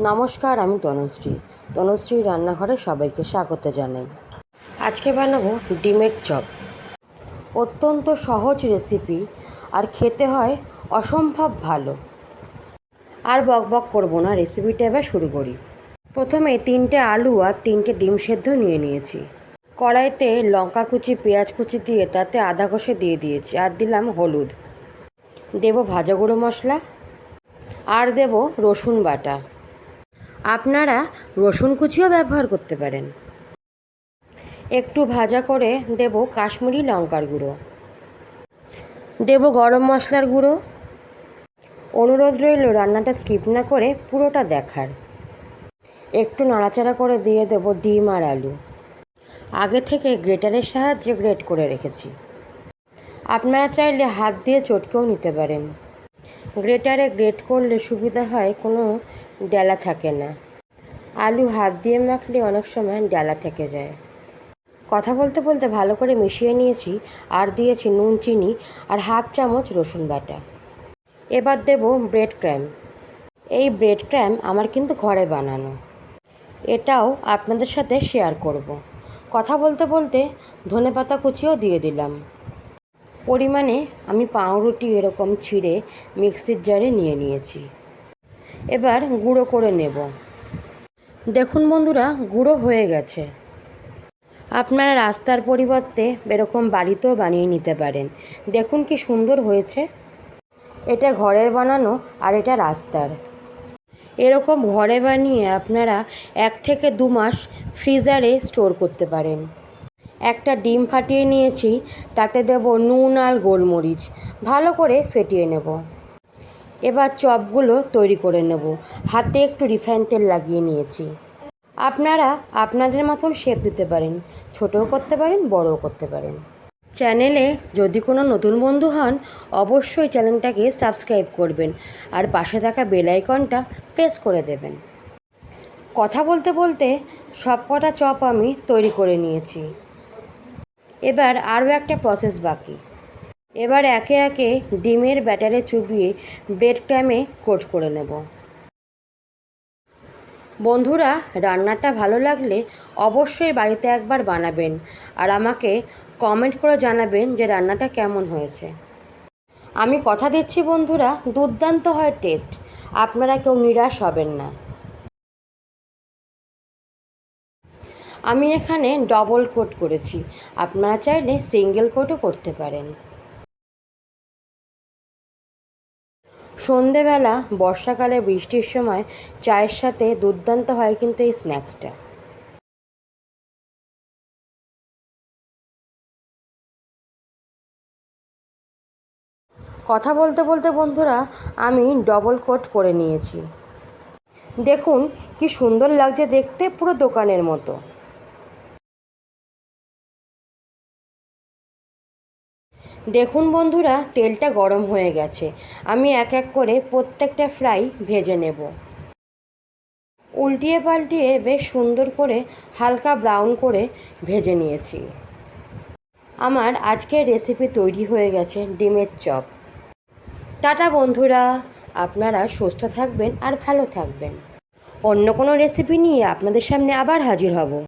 নমস্কার, আমি তনুশ্রী। তনুশ্রী রান্নাঘরে সবাইকে স্বাগত জানাই। আজকে বানাবো ডিমের চপ। অত্যন্ত সহজ রেসিপি, আর খেতে হয় অসম্ভব ভালো। আর বক বক করব না, রেসিপিটা এবার শুরু করি। প্রথমে তিনটে আলু আর তিনটে ডিম সেদ্ধ নিয়ে নিয়েছি। কড়াইতে লঙ্কা কুচি, পেঁয়াজ কুচি দিয়ে তাতে আদা কষে দিয়ে দিয়েছি, আর দিলাম হলুদ। দেবো ভাজা গুঁড়ো মশলা, আর দেব রসুন বাটা। আপনারা রসুন কুচিও ব্যবহার করতে পারেন। একটু ভাজা করে দেব কাশ্মীরি লঙ্কার গুঁড়ো। দেব গরম মশলার গুঁড়ো। অনুরোধ রইল রান্নাটা স্কিপ না করে পুরোটা দেখার। একটু নাড়াচাড়া করে দিয়ে দেব ডিম আর আলু। আগে থেকে গ্রেটারের সাহায্যে গ্রেট করে রেখেছি। আপনারা চাইলে হাত দিয়ে চটকেও নিতে পারেন। গ্রেটারে গ্রেট করলে সুবিধা হয় কোনো ডেলা থাকে না। আলু হাত দিয়ে মাখলে অনেক সময় ডেলা থেকে যায়। কথা বলতে বলতে ভালো করে মিশিয়ে নিয়েছি, আর দিয়েছি নুন, চিনি, আর হাফ চামচ রসুন বাটা। এবার দেব ব্রেড ক্র্যাম। এই ব্রেড ক্র্যাম আমার কিন্তু ঘরে বানানো। এটাও আপনাদের সাথে শেয়ার করব। কথা বলতে বলতে ধনেপাতা কুচিও দিয়ে দিলাম। পরিমাণে আমি পাউরুটি এরকম ছিঁড়ে মিক্সির জারে নিয়ে নিয়েছি। এবার গুঁড়ো করে নেব। দেখুন বন্ধুরা, গুঁড়ো হয়ে গেছে। আপনারা রাস্তার পরিবর্তে এরকম বাড়িতেও বানিয়ে নিতে পারেন। দেখুন কি সুন্দর হয়েছে। এটা ঘরের বানানো আর এটা রাস্তার। এরকম ঘরে বানিয়ে আপনারা এক থেকে দু মাস ফ্রিজারে স্টোর করতে পারেন। একটা ডিম ফাটিয়ে নিয়েছি, তাতে দেব নুন আর গোলমরিচ। ভালো করে ফেটিয়ে নেব। এবার চপগুলো তৈরি করে নেব। হাতে একটু রিফাইন তেল লাগিয়ে নিয়েছি। আপনারা আপনাদের মতন শেপ দিতে পারেন। ছোটও করতে পারেন, বড়ও করতে পারেন। চ্যানেলে যদি কোনো নতুন বন্ধু হন, অবশ্যই চ্যানেলটাকে সাবস্ক্রাইব করবেন আর পাশে থাকা বেল আইকনটা প্রেস করে দেবেন। কথা বলতে বলতে সব কটা চপ আমি তৈরি করে নিয়েছি। এবার আরও একটা প্রসেস বাকি। এবার একে একে ডিমের ব্যাটারে চুবিয়ে ব্রেড ক্র্যামে কোট করে নেব। বন্ধুরা, রান্নাটা ভালো লাগলে অবশ্যই বাড়িতে একবার বানাবেন আর আমাকে কমেন্ট করে জানাবেন যে রান্নাটা কেমন হয়েছে। আমি কথা দিচ্ছি বন্ধুরা, দুর্দান্ত হয় টেস্ট আপনারা কেউ নিরাশ হবেন না। আমি এখানে ডবল কোট করেছি। আপনারা চাইলে সিঙ্গেল কোটও করতে পারেন। সন্ধেবেলা বর্ষাকালে বৃষ্টির সময় চায়ের সাথে দুর্দান্ত হয় কিন্তু এই স্ন্যাক্সটা। কথা বলতে বলতে বন্ধুরা, আমি ডবল কোট করে নিয়েছি। দেখুন, কি সুন্দর লাগছে দেখতে পুরো দোকানের মতো। দেখুন বন্ধুরা, তেলটা গরম হয়ে গেছে। আমি এক এক করে প্রত্যেকটা ফ্রাই ভেজে নেব। উল্টিয়ে পাল্টিয়ে বেশ সুন্দর করে হালকা ব্রাউন করে ভেজে নিয়েছি। আমার আজকের রেসিপি তৈরি হয়ে গেছে, ডিমের চপ। টাটা বন্ধুরা, আপনারা সুস্থ থাকবেন আর ভালো থাকবেন। অন্য কোনো রেসিপি নিয়ে আপনাদের সামনে আবার হাজির হব।